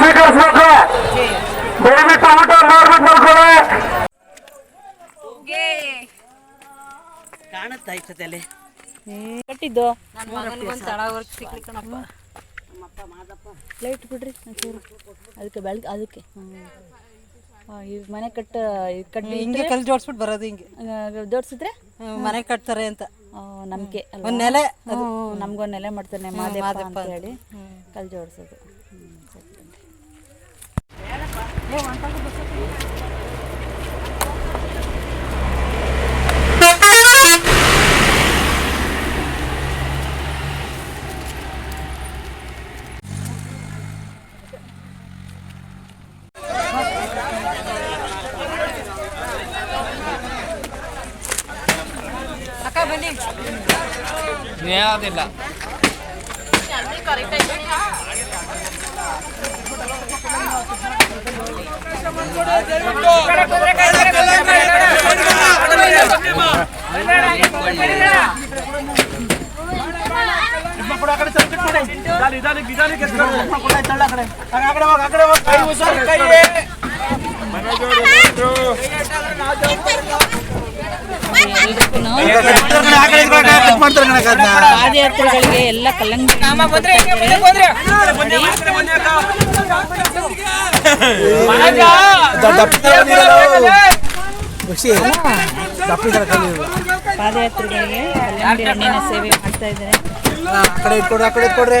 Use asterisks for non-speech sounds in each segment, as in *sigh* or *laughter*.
ಸ್ವೀಕರಿಸಬೇಕು. ದಯವಿಟ್ಟು ಊಟ ಮಾಡ್ಕೊಳ್ಳಿ ಕಾಣುತ್ತಾ ಇಷ್ಟದಲ್ಲಿ ಕಟ್ಟಿದ್ದು. ಲೈಟ್ ಬಿಡ್ರಿ ಅದಕ್ಕೆ ಬೆಳಗ್ಗೆ ಅದಕ್ಕೆ. ಈ ಮನೆ ಕಟ್ಟ ಇದ್ ಕಟ್ಟಿ ಹಿಂಗೆ ಕಲ್ ಜೋಡಿಸ್ಬಿಟ್ಟು ಬರೋದು ಹಿಂಗೆ. ಜೋಡಿಸಿದ್ರೆ? ಮನೆ ಕಟ್ತಾರೆ ಅಂತ. ನಂಬಿಕೆ ಒಂದ್ ನೆಲೆ ನಮ್ಗೊಂದು ನೆಲೆ ಮಾಡ್ತಾನೆ ಮಾದೇಪ್ಪ ಅಂತ. ಹೇಳಿ ಕಲ್ ಜೋಡಿಸೋದು. ಯಾವುದಿಲ್ಲ ಪಾದಯಾತ್ರೆಗಳಿಗೆ ಎಲ್ಲ ಕಲ್ಲಂಗಡಿ ಪಾದಯಾತ್ರೆಗಳಿಗೆ ಕಲ್ಲಂಗಡಿ ಹಣ್ಣಿನ ಸೇವೆ ಮಾಡ್ತಾ ಇದ್ದಾರೆ ಕಡೆ ಇಟ್ಕೊಡ್ರಿ ಆ ಕಡೆ ಇಟ್ಕೊಡ್ರಿ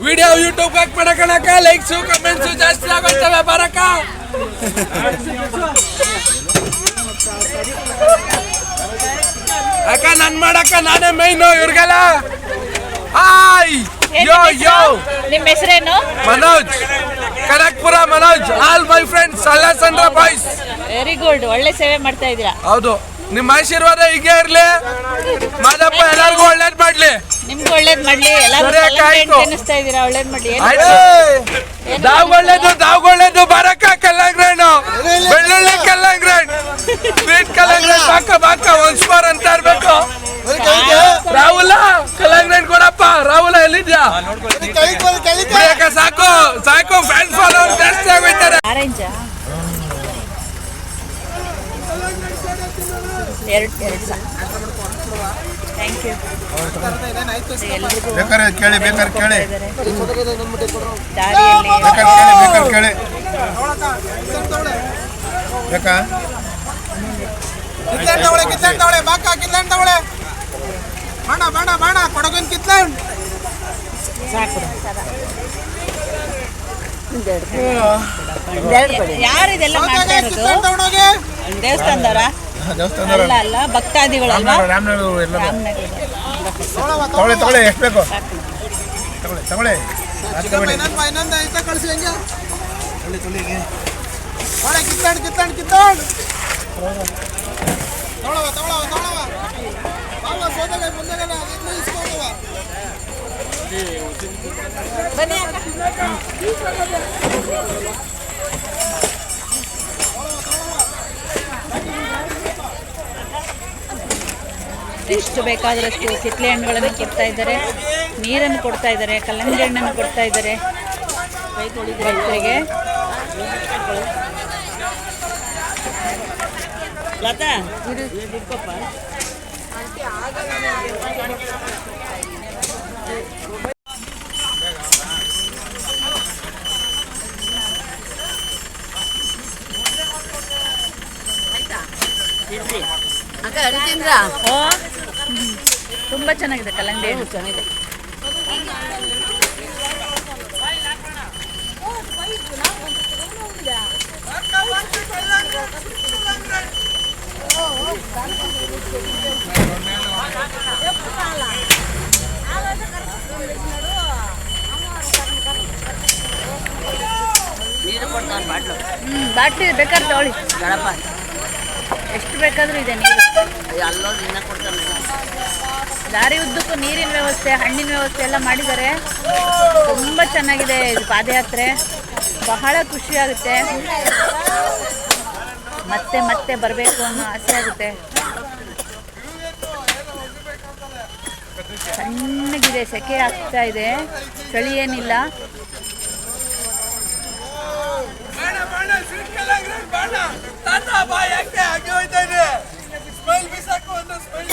ವಿಡಿಯೋ ಯೂಟ್ಯೂಬ್ ಹಾಕ್ಬೇಡ ಕಣಕ ಲೈಕ್ಸು ಕಮೆಂಟ್ಸು ಜಾಸ್ತಿ ಆಗೋಯ್ತವೆ ಬರಕ ಅಕ್ಕ ನನ್ ಮಾಡಕ್ಕ ನಾನೇ ಮೈನು ಇವ್ರಿಗೆಲ್ಲ. ಹಾಯ್ ಯೋ ಯೋ ನಿಮ್ಮ ಹೆಸರೇನು? Manoj Kanakpura Manoj all my friends Allasandra boys very good ಒಳ್ಳೆ ಸೇವೆ ಮಾಡ್ತಾ ಇದ್ದೀರಾ ಹೌದು ನಿಮ್ಮ ಆಶೀರ್ವಾದ ಹೀಗೆ ಇರ್ಲಿ. ಒಳ್ಳೇದ್ ಮಾಡ್ಲಿ. ಎಲ್ಲರೂ ಒಳ್ಳೇದ್ ಮಾಡ್ಲಿ. ದಾವ್ಗೊಳ್ಳೇದು ದಾವ್ಗೊಳ್ಳೇದು ಬರಕ ಕಲ್ಲಂಗ್ರೇಣು ಬೆಳ್ಳುಳ್ಳಿ ಕಲ್ಲಂಗ್ರೇಣ್ ಸ್ವೀಟ್ ಕಲ್ಲಂಗ್ರೇಣ್ ಬಾಕ ಬಾಕ ಒಂದ್ ಸ್ಮಾರ್ ಅಂತ ಇರ್ಬೇಕು. ರಾಹುಲ ಕಲ್ಲಂಗ್ರೇಣ್ ಕೊಡಪ್ಪ. ರಾಹುಲ ಎಲ್ಲಿದ್ಯಾ? ಅಕ್ಕ, ಸಾಕು ಸಾಕು. ಫ್ಯಾನ್ ಫಾಲೋವರ್ ಜಾಸ್ತಿ ಆಗೋಯ್ತಾರೆ. ಆರೆಂಜ ಎರಡು ಎರಡು ಥ್ಯಾಂಕ್ ಯು ಎಲ್ರಿಗೂ ಬೇಕಾರೆ ಕೇಳಿ ಬೇಕಾರೆ ಕೇಳಿ. ಬೇಕಾರೆ ಕೇಳಿ ಬೇಕಾರೆ ಕೇಳಿ. ಬೇಕಾ? ಕಿತ್ಲೆಂಡ್ ತಗೊಳ್ಳೆ ಕಿತ್ಲೆಂಡ್ ತಗೊಳ್ಳೆ ಬಾಕ ಕಿತ್ಲೆಂಡ್ ತಗೊಳ್ಳೆ ಬಾಣ ಬಾಣ ಬಾಣ ಕೊಡಗನ್ ಕಿತ್ಲೆಂಡ್. ಯಾರು ಇದೆಲ್ಲ ಮಾಡ್ತಾ ಇರೋದು? ತಗೊಂಡೋಗಿ ದೇವಸ್ಥಾನದವರ? ದೇವಸ್ಥಾನ *laughs* ಅಲ್ಲ ಅಲ್ಲ. ಭಕ್ತಾದಿಗಳಲ್ವಾ? ರಾಮನಗರ ಎಲ್ಲ ತಗೊಳ್ಳಿ ತಗೊಳ್ಳಿ ಎಷ್ಟು ಬೇಕು? ತಗೊಳ್ಳಿ ತಗೊಳ್ಳಿ. ಇನ್ನೊಂದು ಐತ ಕಳಿಸಿ ಹಂಗೆ? ತಗೊಳವ ತಗೊಳವ ತಗೊಳವ ಮುಂದೆಗಲ್ಲ ಅದನ್ನ ಇಸ್ಕೊಳ್ಳುವ. ಬನ್ನಿ ಎಷ್ಟು ಬೇಕಾದರಷ್ಟು ಕಿತ್ಲೆ ಹಣ್ಣುಗಳನ್ನು ಕೊಡ್ತಾ ಇದ್ದಾರೆ. ನೀರನ್ನು ಕೊಡ್ತಾ ಇದ್ದಾರೆ ಕಲ್ಲಂಗಡಿ ಹಣ್ಣನ್ನು ಕೊಡ್ತಾ ಇದ್ದಾರೆ. ರೈತರಿಗೆ ಲತಾ ಓ ತುಂಬ ಚೆನ್ನಾಗಿದೆ ಕಲ್ಲಂಗಡಿ. ಹಣ್ಣು ಚೆನ್ನಾಗಿದೆ. ಹ್ಞೂ ಬಾಟ್ಲಿ. ಬೇಕಾದ್ರೆ ತಗೊಳ್ಳಿ. ಎಷ್ಟು ಬೇಕಾದ್ರೂ ಇದೆ ನೀರು. ದಾರಿ ಉದ್ದಕ್ಕೂ ನೀರಿನ ವ್ಯವಸ್ಥೆ, ಹಣ್ಣಿನ ವ್ಯವಸ್ಥೆ ಎಲ್ಲ ಮಾಡಿದ್ದಾರೆ. ತುಂಬ ಚೆನ್ನಾಗಿದೆ ಇದು ಪಾದಯಾತ್ರೆ. ಬಹಳ ಖುಷಿ ಆಗುತ್ತೆ. ಮತ್ತೆ ಮತ್ತೆ ಬರಬೇಕು ಅನ್ನೋ ಆಸೆ ಆಗುತ್ತೆ. ಸಣ್ಣಗಿದೆ, ಸೆಕೆ ಆಗ್ತಾ ಇದೆ. ಚಳಿ ಏನಿಲ್ಲ. ಬಾಣ ಬಾಣ ಬಾಣ ತಾತ ಬಾ ಯಾಕೆ ಹಾಗೆ ಹೋಯ್ತಾ ಇದೆ ಸ್ಮೈಲ್ ಬಿಸಾಕು ಒಂದು ಸ್ಮೈಲ್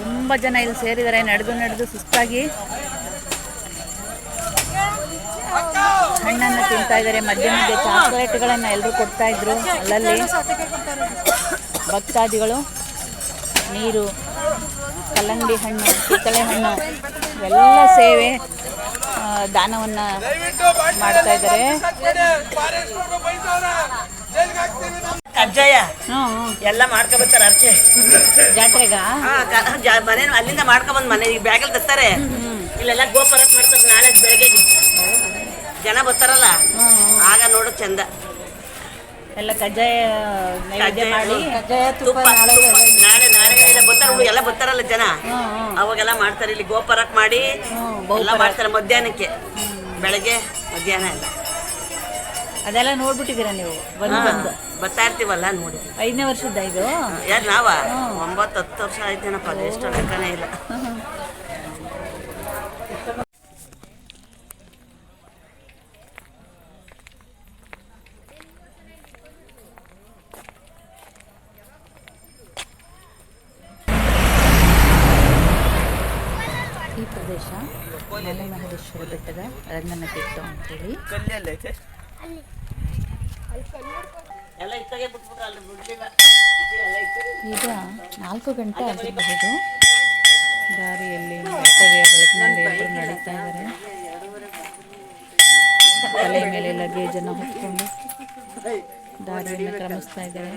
ತುಂಬ ಜನ ಇಲ್ಲಿ ಸೇರಿದ್ದಾರೆ, ನಡೆದು ನಡೆದು ಸುಸ್ತಾಗಿ. ಹಣ್ಣನ್ನು ತಿಂತಾ ಇದ್ದಾರೆ ಮಧ್ಯೆ ಮಧ್ಯೆ ಚಾಕ್ಲೇಟ್ಗಳನ್ನು ಎಲ್ಲರೂ ಕೊಡ್ತಾ ಇದ್ರು ಅಲ್ಲಲ್ಲಿ. ಭಕ್ತಾದಿಗಳು, ನೀರು, ಕಲ್ಲಂಗಡಿ ಹಣ್ಣು, ಕಿತ್ತಳೆ ಹಣ್ಣು, ಎಲ್ಲ ಸೇವೆ ದಾನವನ್ನ ಮಾಡ್ತಾ ಇದ್ದಾರೆ. ಹ್ಞೂ. ಎಲ್ಲ ಮಾಡ್ಕೊಬರ್ತಾರೆ ಅರ್ಚೆ ಜಾತ್ರೆಗಾ? ಮನೆ ಅಲ್ಲಿಂದ ಮಾಡ್ಕೊಬಂದ್ ಮನೆ ಈಗ ಬ್ಯಾಗಲ್ ತರ್ತಾರೆ ಇಲ್ಲೆಲ್ಲ ಗೋಪರ ಮಾಡ್ತಾರೆ ನಾಳೆ ಬೆಳಗ್ಗೆ ಜನ ಬರ್ತಾರಲ್ಲ ಆಗ ನೋಡು ಚಂದ. ಎಲ್ಲ ಕಜ್ಜಾಯ ಮಾಡಿ. ತುಪ್ಪ ತುಪ್ಪ. ನಾಳೆ ನಾಳೆ ಎಲ್ಲ ಬರ್ತಾರ ಹುಡುಗ ಎಲ್ಲ ಬರ್ತಾರಲ್ಲ ಜನ. ಅವಾಗೆಲ್ಲ ಮಾಡ್ತಾರೆ ಇಲ್ಲಿ ಗೋಪರಕ್ ಮಾಡಿ ಎಲ್ಲ ಮಾಡ್ತಾರೆ ಮಧ್ಯಾಹ್ನಕ್ಕೆ. ಬೆಳಗ್ಗೆ ಮಧ್ಯಾಹ್ನ ಎಲ್ಲ. ಅದೆಲ್ಲ ನೋಡ್ಬಿಟ್ಟಿದ್ದೀರಾ ನೀವು? ಬಂದು ಬಂದು. ಬರ್ತಾ ಇರ್ತೀವಲ್ಲ ನೋಡಿ. ಐದನೇ ವರ್ಷದ ಇದು? ಯಾರು ನಾವ? ಒಂಬತ್ತು ಹತ್ತು ವರ್ಷ ಆಯ್ತೇನಪ್ಪ ಅದು ಎಷ್ಟು ಲೆಕ್ಕನೇ ಇಲ್ಲ. ಈ ಪ್ರದೇಶ ಮಲೆ ಮಹದೇಶ್ವರ ಬೆಟ್ಟದ ರಂಗನತಿಟ್ಟ ಅಂತೇಳಿ. ಈಗ ನಾಲ್ಕು ಗಂಟೆ ಆಗಿರಬಹುದು ದಾರಿಯಲ್ಲಿ ಬೆಳಕಿನಲ್ಲಿ ಎಲ್ಲರೂ ನಡೀತಾ ಇದ್ದಾರೆ ತಲೆ ಮೇಲೆ ಲಗೇಜನ್ನು ಹೊತ್ಕೊಂಡು ದಾರಿಯನ್ನು ಕ್ರಮಿಸ್ತಾ ಇದ್ದಾರೆ.